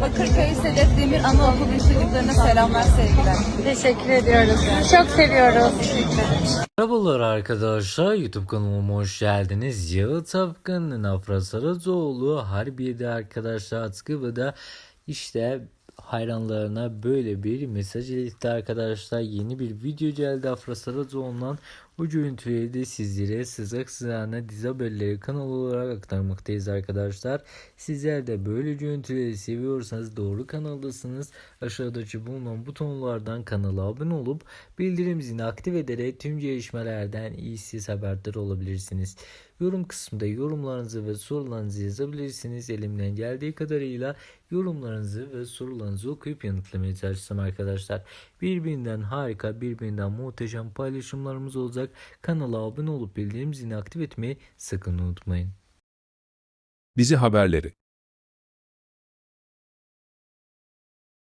Bakırköy Sedef Demir Anaokulu çocuklarına selamlar sevgiler. Teşekkür ediyoruz. Çok seviyoruz. Merhabalar arkadaşlar YouTube kanalıma hoş geldiniz. Yağı Tapkan'ın Afra Saracoğlu Harbiye'de arkadaşlar Atkıbı'da işte hayranlarına böyle bir mesaj iletti arkadaşlar. Yeni bir video geldi Afra Saracoğlu'ndan. Bu görüntüleri de sizlere sızak sızağına dizi haberleri kanalı olarak aktarmaktayız arkadaşlar. Sizler de böyle görüntüleri seviyorsanız doğru kanaldasınız. Aşağıdaki bulunan butonlardan kanala abone olup bildirim zilini aktif ederek tüm gelişmelerden iyisiz haberdar olabilirsiniz. Yorum kısmında yorumlarınızı ve sorularınızı yazabilirsiniz. Elimden geldiği kadarıyla yorumlarınızı ve sorularınızı okuyup yanıtlamaya çalışacağım arkadaşlar. Birbirinden harika, birbirinden muhteşem paylaşımlarımız olacak. Kanala abone olup bildirim zilini aktif etmeyi sakın unutmayın. Dizi haberleri